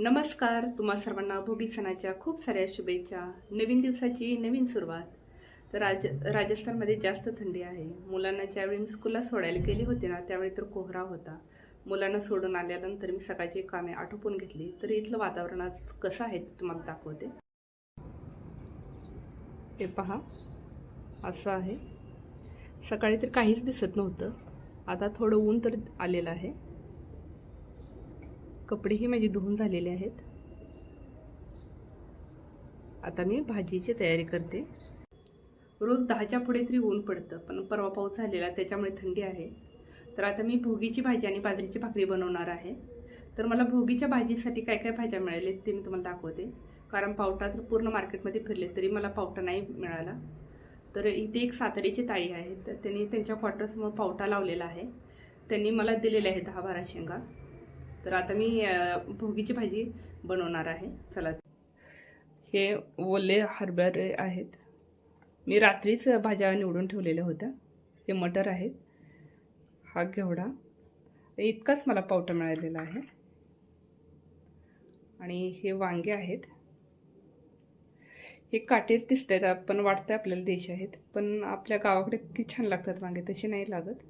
नमस्कार तुम्हा सर्वांना भोगी सणाच्या खूप साऱ्या शुभेच्छा. नवीन दिवसाची नवीन सुरुवात. तर राज राजस्थानमध्ये जास्त थंडी आहे. मुलांना ज्यावेळी मी स्कूलला सोडायला गेली होती ना त्यावेळी तर कोहरा होता. मुलांना सोडून आल्यानंतर मी सकाळची कामे आटोपून घेतली. तर इथलं वातावरण आज कसं आहे ते तुम्हाला दाखवते. हे पहा. असं आहे. सकाळी तर काहीच दिसत नव्हतं. आता थोडं ऊन तर आलेलं आहे. कपडेही माझे धुवून झालेले आहेत. आता मी भाजीची तयारी करते. रोज दहाच्या पुढे तरी ऊन पडतं पण परवा पाऊस झालेला त्याच्यामुळे थंडी आहे. तर आता मी भोगीची भाजी आणि बाजरीची भाकरी बनवणार आहे. तर मला भोगीच्या भाजीसाठी काय काय भाज्या मिळाल्या ते मी तुम्हाला दाखवते. कारण पावटा तर पूर्ण मार्केटमध्ये फिरले तरी मला पावटा नाही मिळाला. तर इथे एक सातारीची ताई आहे तर त्यांनी त्यांच्या क्वार्टरसमोर पावटा लावलेला आहे. त्यांनी मला दिलेले आहे दहा बारा शेंगा. तर आता मी भोगीची भाजी बनवणार आहे. चला. हे ओले हरभरे आहेत. मी रात्रीच भाज्या निवडून ठेवलेल्या होत्या. हे मटर आहेत. हा घेवडा. इतकाच मला पावटा मिळालेला आहे. आणि हे वांगे आहेत. हे काटेच दिसत आहेत पण वाटतं आपल्याला देश आहेत. पण आपल्या गावाकडे किती छान लागतात वांगे. तसे नाही लागत.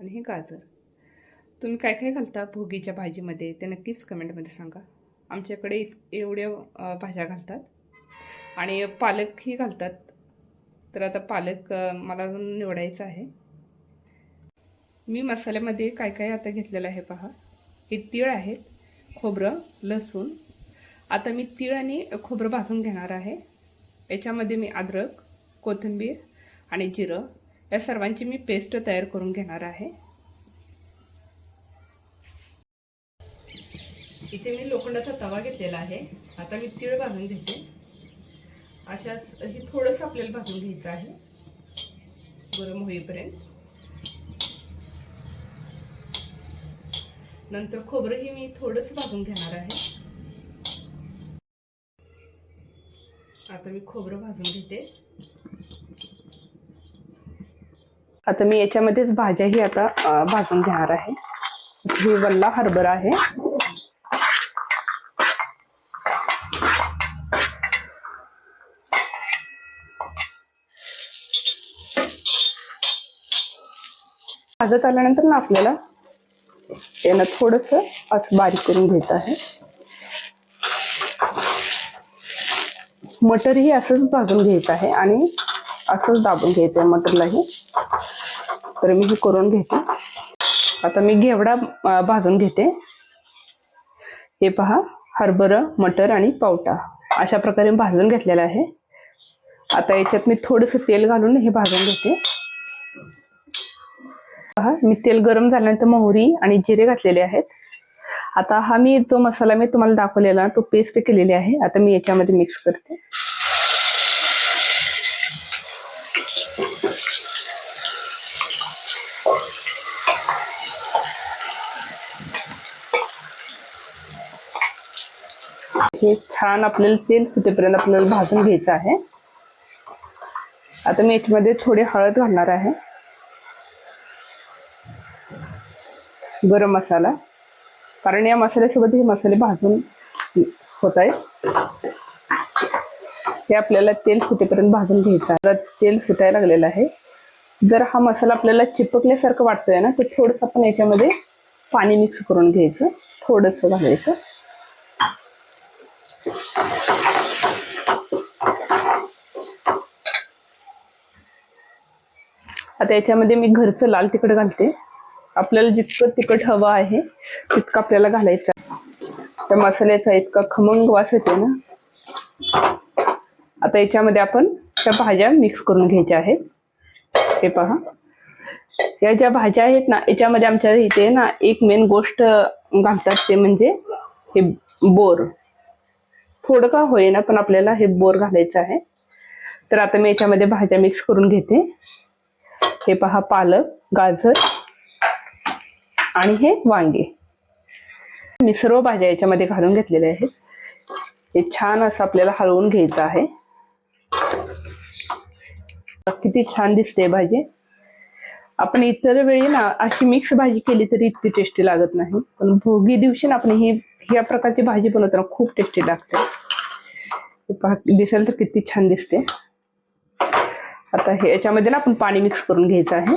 आणि हे गाजर. तुम्ही काय काय घालता भोगीच्या भाजीमध्ये? ते नक्कीच कमेंटमध्ये सांगा. आमच्याकडे इत- एवढ्या भाज्या घालतात. आणि पालकही घालतात. तर आता पालक मला अजून निवडायचं आहे. मी मसाल्यामध्ये काय काय आता घेतलेलं आहे पहा. हे तीळ आहेत खोबरं लसूण. आता मी तीळ आणि खोबरं भाजून घेणार आहे. याच्यामध्ये मी अद्रक कोथिंबीर आणि जिरं. या सर्वांची मी पेस्ट तयार करून घेणार आहे. इथे मी लोखंडाचा तवा घेतलेला आहे. आता मी तीळ भाजून घेते. अशाच हे थोडंसं आपल्याला भाजून घ्यायचं आहे. गरम होईपर्यंत. नंतर खोबरंही मी थोडंसं भाजून घेणार आहे. आता मी खोबरं भाजून घेते. आता मी याच्यामध्येच भाज्याही आता भाजून घेणार आहे. ही वल्ला हरभरा आहे. भाजत आल्यानंतर ना आपल्याला याला थोडस असं बारीक करून घ्यायचं आहे. मटरही असंच भाजून घ्यायचं आहे आणि असंच दाबून घ्यायचं आहे मटरलाही. तर मी हे करून घेते. आता मी घेवडा भाजून घेते. हे पहा हरभरा मटर आणि पावटा अशा प्रकारे भाजून घेतलेला आहे. आता याच्यात मी थोडंसं तेल घालून हे भाजून घेते. पहा मी तेल गरम झाल्यानंतर मोहरी आणि जिरे घातलेले आहेत. आता हा मी जो मसाला मी तुम्हाला दाखवलेला तो पेस्ट केलेली आहे. आता मी याच्यामध्ये मिक्स करते. हे छान आपल्याला तेल सुटेपर्यंत आपल्याला भाजून घ्यायचं आहे. आता मी याच्यामध्ये थोडी हळद घालणार आहे. गरम मसाला. कारण या मसाल्यासोबत हे मसाले भाजून होत आहेत. हे आपल्याला तेल सुटेपर्यंत भाजून घ्यायचं आहे. तेल सुटायला लागलेलं आहे जर हा मसाला आपल्याला चिपकल्यासारखं वाटतोय ना तर थोडंसं आपण याच्यामध्ये पाणी मिक्स करून घ्यायचं. थोडंसं घालायचं. आता याच्यामध्ये मी घरचं लाल तिखट घालते. आपल्याला जितकं तिखट हवं आहे तितकं आपल्याला घालायचं त्या मसाल्याचा इतका खमंग वास येते ना. आता याच्यामध्ये आपण त्या भाज्या मिक्स करून घ्यायच्या आहेत. हे पहा. या ज्या भाज्या आहेत ना याच्यामध्ये आमच्या इथे ना एक मेन गोष्ट घालतात ते म्हणजे हे बोर. थोडं का होईना पण आपल्याला हे बोर घालायचं आहे. तर आता मी याच्यामध्ये भाज्या मिक्स करून घेते. हे पहा पालक गाजर आणि हे वांगे. मी सर्व भाज्या याच्यामध्ये घालून घेतलेल्या आहेत. हे छान असं आपल्याला हलवून घ्यायचं आहे. किती छान दिसते भाजी. आपण इतर वेळी ना अशी मिक्स भाजी केली तरी इतकी टेस्टी लागत नाही. पण भोगी दिवशी ना आपण ही या प्रकारची भाजी बनवताना खूप टेस्टी लागते. दिसेल तर किती छान दिसते. आता हे याच्यामध्ये ना आपण पाणी मिक्स करून घ्यायचं आहे.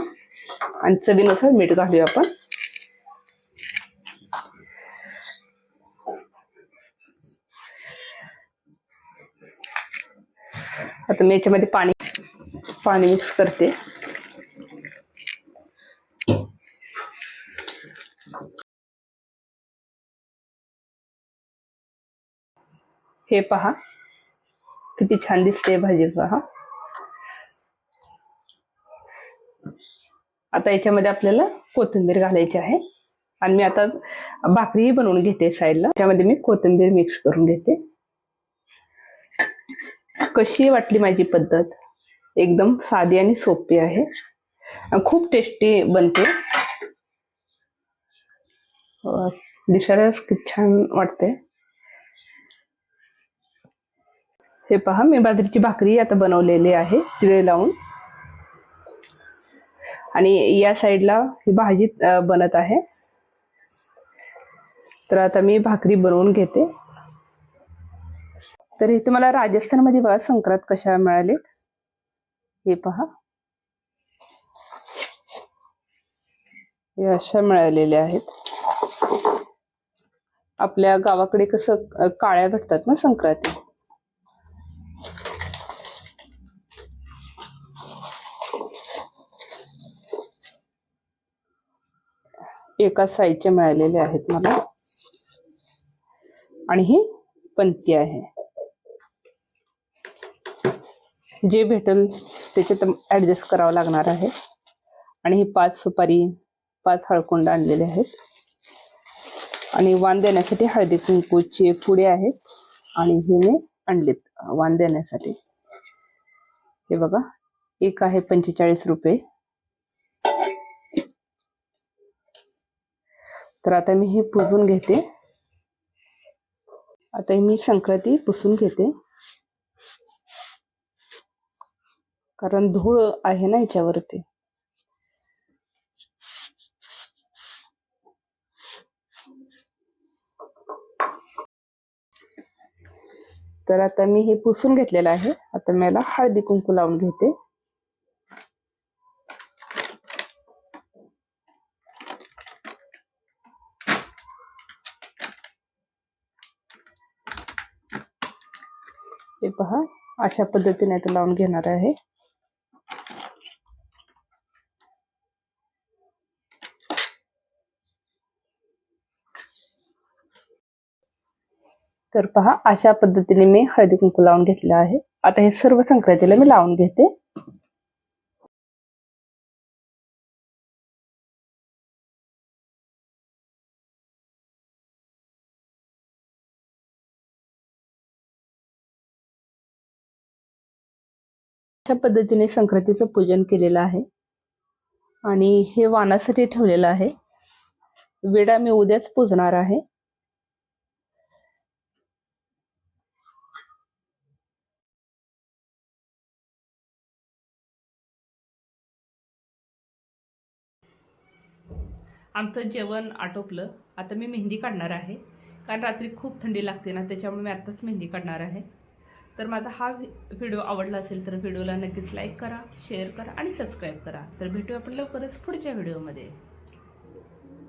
आणि चवीनुसार मीठ घालूया आपण. आता मी याच्यामध्ये पाणी पाणी मिक्स करते. हे पहा किती छान दिसते भाजी पहा. आता याच्यामध्ये आपल्याला कोथिंबीर घालायची आहे. आणि मी आता भाकरीही बनवून घेते साईडला. त्यामध्ये मी कोथिंबीर मिक्स करून घेते. कशी वाटली माझी पद्धत? एकदम साधी आणि सोपी आहे. खूप टेस्टी बनते. दिसायलाच खूप छान वाटते. हे पहा मी बाजरीची भाकरी आता बनवलेली आहे तिळे लावून. आणि या साईडला ही भाजी बनत आहे. तर आता मी भाकरी बनवून घेते. तर हे तुम्हाला राजस्थानमध्ये बघा संक्रांत कशा मिळालेत? हे पहा. हे अशा मिळालेल्या आहेत. आपल्या गावाकडे कसं काळ्या भेटतात ना संक्रांती? एका साईजचे मिळालेले आहेत मला. आणि ही पंती आहे. जे भेटेल त्याच्यात ॲडजस्ट करावं लागणार आहे. आणि ही पाच सुपारी पाच हळकुंड आणलेले आहेत. आणि वाण देण्यासाठी हळदी कुंकूचे पुडे आहेत. आणि हे मी आणलेत वाण देण्यासाठी. हे बघा एक आहे पंचेचाळीस रुपये. तर आता मी हे पुजून घेते. आता मी संक्रांती पुसून घेते. कारण धूळ आहे ना याच्यावरती. तर आता मी हे पुसून घेतलेलं आहे. आता मी याला हळदी कुंकू लावून घेते. हे पहा अशा पद्धतीने आता लावून घेणार आहे. तर पहा अशा पद्धतीने मी हळदी कुंकू लावून घेतलं आहे. आता हे सर्व संक्रांतीला मी लावून घेते. अशा पद्धतीने संक्रांतीचं पूजन केलेलं आहे. आणि हे वानासाठी ठेवलेलं आहे. विडा मी उद्याच पूजणार आहे. आमचं जेवण आटोपलं. आता मी मेहंदी काढणार आहे. कारण रात्री खूप थंडी लागते ना त्याच्यामुळे मी आत्ताच मेहंदी काढणार आहे. तर माझा हा व्हि- व्हिडिओ आवडला असेल तर व्हिडिओला नक्कीच लाईक करा शेअर करा आणि सबस्क्राईब करा. तर भेटूया आपण लवकरच पुढच्या व्हिडिओमध्ये.